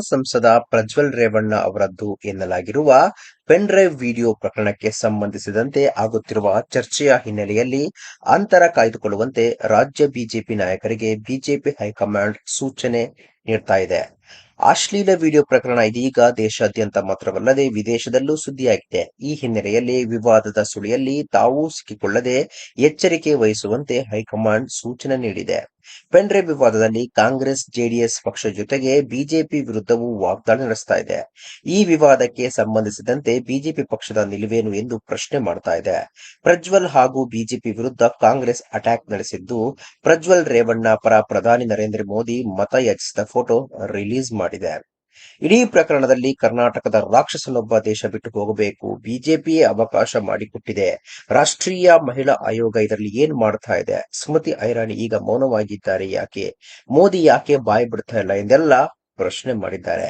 ಸಂಸದ ಪ್ರಜ್ವಲ್ ರೇವಣ್ಣ ಅವರದ್ದು ಎನ್ನಲಾಗಿರುವ pen drive video ಪ್ರಕರಣಕ್ಕೆ ಸಂಬಂಧಿಸಿದಂತೆ ಆಗುತ್ತಿರುವ ಚರ್ಚೆಯ ಹಿನ್ನೆಲೆಯಲ್ಲಿ ಅಂತರ ಕಾಯ್ದುಕೊಳ್ಳುವಂತೆ ರಾಜ್ಯ ಬಿಜೆಪಿ ನಾಯಕರಿಗೆ ಬಿಜೆಪಿ ಹೈಕಮಾಂಡ್ ಸೂಚನೆ ನೀಡ್ತಾ ಇದೆ. ಅಶ್ಲೀಲ ವಿಡಿಯೋ ಪ್ರಕರಣ ಇದೀಗ ದೇಶಾದ್ಯಂತ ಮಾತ್ರವಲ್ಲದೆ ವಿದೇಶದಲ್ಲೂ ಸುದ್ದಿಯಾಗಿದೆ. ಈ ಹಿನ್ನೆಲೆಯಲ್ಲಿ ವಿವಾದದ ಸುಳಿಯಲ್ಲಿ ತಾವೂ ಸಿಕ್ಕಿಕೊಳ್ಳದೆ ಎಚ್ಚರಿಕೆ ವಹಿಸುವಂತೆ ಹೈಕಮಾಂಡ್ ಸೂಚನೆ ನೀಡಿದೆ. ಪೆನ್ ಡ್ರೈವ್ ವಿವಾದದಲ್ಲಿ ಕಾಂಗ್ರೆಸ್, ಜೆಡಿಎಸ್ ಪಕ್ಷ ಜೊತೆಗೆ ಬಿಜೆಪಿ ವಿರುದ್ಧವೂ ವಾಗ್ದಾಳಿ ನಡೆಸ್ತಾ ಇದೆ. ಈ ವಿವಾದಕ್ಕೆ ಸಂಬಂಧಿಸಿದಂತೆ ಬಿಜೆಪಿ ಪಕ್ಷದ ನಿಲುವೇನು ಎಂದು ಪ್ರಶ್ನೆ ಮಾಡ್ತಾ ಇದೆ. ಪ್ರಜ್ವಲ್ ಹಾಗೂ ಬಿಜೆಪಿ ವಿರುದ್ಧ ಕಾಂಗ್ರೆಸ್ ಅಟ್ಯಾಕ್ ನಡೆಸಿದ್ದು, ಪ್ರಜ್ವಲ್ ರೇವಣ್ಣ ಪರ ಪ್ರಧಾನಿ ನರೇಂದ್ರ ಮೋದಿ ಮತ ಯಾಚಿಸಿದ ಫೋಟೋ ರಿಲೀಸ್ ಮಾಡಿದೆ. ಇಡೀ ಪ್ರಕರಣದಲ್ಲಿ ಕರ್ನಾಟಕದ ರಾಕ್ಷಸನೊಬ್ಬ ದೇಶ ಬಿಟ್ಟು ಹೋಗಬೇಕು. ಬಿಜೆಪಿಯೇ ಅವಕಾಶ ಮಾಡಿಕೊಟ್ಟಿದೆ. ರಾಷ್ಟ್ರೀಯ ಮಹಿಳಾ ಆಯೋಗ ಇದರಲ್ಲಿ ಏನ್ ಮಾಡ್ತಾ ಇದೆ? ಸ್ಮೃತಿ ಐರಾಣಿ ಈಗ ಮೌನವಾಗಿದ್ದಾರೆ ಯಾಕೆ? ಮೋದಿ ಯಾಕೆ ಬಾಯಿ ಬಿಡ್ತಾ ಇಲ್ಲ? ಎಂದೆಲ್ಲ ಪ್ರಶ್ನೆ ಮಾಡಿದ್ದಾರೆ.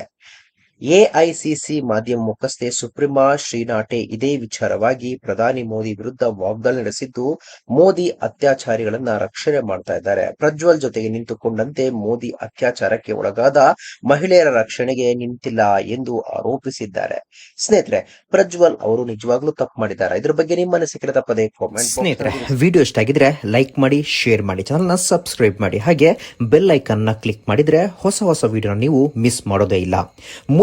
ಎಐಸಿಸಿ ಮಾಧ್ಯಮ ಮುಖಸ್ಥೆ ಸುಪ್ರೀಮಾ ಶ್ರೀನಾಟೆ ಇದೇ ವಿಚಾರವಾಗಿ ಪ್ರಧಾನಿ ಮೋದಿ ವಿರುದ್ಧ ವಾಗ್ದಾಳಿ ನಡೆಸಿದ್ದು ಮೋದಿ ಅತ್ಯಾಚಾರಿಗಳನ್ನ ರಕ್ಷಣೆ ಮಾಡ್ತಾ ಇದ್ದಾರೆ. ಪ್ರಜ್ವಲ್ ಜೊತೆಗೆ ನಿಂತುಕೊಂಡಂತೆ ಮೋದಿ ಅತ್ಯಾಚಾರಕ್ಕೆ ಒಳಗಾದ ಮಹಿಳೆಯರ ರಕ್ಷಣೆಗೆ ನಿಂತಿಲ್ಲ ಎಂದು ಆರೋಪಿಸಿದ್ದಾರೆ. ಸ್ನೇಹಿತರೆ ಪ್ರಜ್ವಲ್ ಅವರು ನಿಜವಾಗ್ಲೂ ತಪ್ಪು ಮಾಡಿದ್ದಾರೆ. ಇದ್ರ ಬಗ್ಗೆ ನಿಮ್ಮ ಅನಿಸಿಕೆ ಪದೇ ಕಾಮೆಂಟ್ ಸ್ನೇಹಿತರೆ ವಿಡಿಯೋ ಇಷ್ಟ ಆಗಿದ್ರೆ ಲೈಕ್ ಮಾಡಿ ಶೇರ್ ಮಾಡಿ ಚಾನಲ್ನ ಸಬ್ಸ್ಕ್ರೈಬ್ ಮಾಡಿ. ಹಾಗೆ ಬೆಲ್ ಐಕನ್ನ ಕ್ಲಿಕ್ ಮಾಡಿದ್ರೆ ಹೊಸ ಹೊಸ ವಿಡಿಯೋನ ನೀವು ಮಿಸ್ ಮಾಡೋದೇ ಇಲ್ಲ.